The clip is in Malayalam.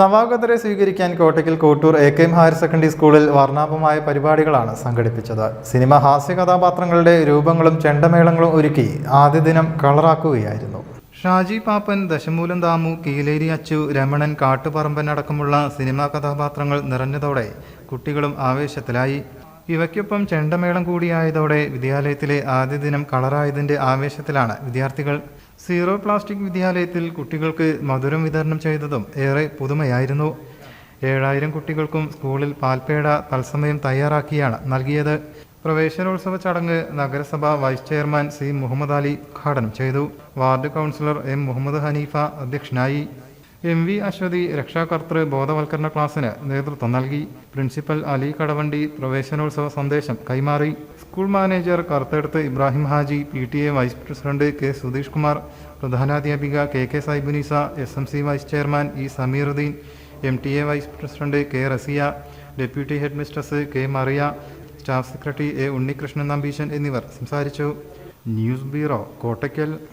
നവാഗതരെ സ്വീകരിക്കാൻ Kottakkal Kottur A K M higher secondary സ്കൂളിൽ വർണാഭമായ പരിപാടികളാണ് സംഘടിപ്പിച്ചത്. സിനിമ ഹാസ്യ കഥാപാത്രങ്ങളുടെ രൂപങ്ങളും ചെണ്ടമേളങ്ങളും ഒരുക്കി ആദ്യ ദിനം കളറാക്കുകയായിരുന്നു. ഷാജി പാപ്പൻ ദശമൂലം ദാമു കീലേരി അച്ചു രമണൻ കാട്ടുപറമ്പൻ അടക്കമുള്ള സിനിമാ കഥാപാത്രങ്ങൾ നിറഞ്ഞതോടെ കുട്ടികളും ആവേശത്തിലായി. ഇവയ്ക്കൊപ്പം ചെണ്ടമേളം കൂടിയായതോടെ വിദ്യാലയത്തിലെ ആദ്യ ദിനം കളറായതിന്റെ ആവേശത്തിലാണ് വിദ്യാർത്ഥികൾ. സീറോ പ്ലാസ്റ്റിക് വിദ്യാലയത്തിൽ കുട്ടികൾക്ക് മധുരം വിതരണം ചെയ്തതും ഏറെ പുതുമയായിരുന്നു. ഏഴായിരം കുട്ടികൾക്കും സ്കൂളിൽ പാൽപ്പേട തത്സമയം തയ്യാറാക്കിയാണ് നൽകിയത്. പ്രവേശനോത്സവ ചടങ്ങ് നഗരസഭ vice chairman C Muhammad Ali ഉദ്ഘാടനം ചെയ്തു. Ward councillor M Muhammad Hanifa അധ്യക്ഷനായി. എം വി അശ്വതി രക്ഷാകർത്തൃ ബോധവൽക്കരണ ക്ലാസ്സിന് നേതൃത്വം നൽകി. പ്രിൻസിപ്പൽ അലി കടവണ്ടി പ്രവേശനോത്സവ സന്ദേശം കൈമാറി. School manager Karuthedath Ibrahim Haji P T A vice president K Sudheesh Kumar പ്രധാനാധ്യാപിക K K Saibunisa S M C vice chairman E Sameeruddin M T A vice president K Rasiya deputy headmistress K Mariya staff secretary A Unnikrishnan Nambeesan എന്നിവർ സംസാരിച്ചു. News bureau Kottakkal.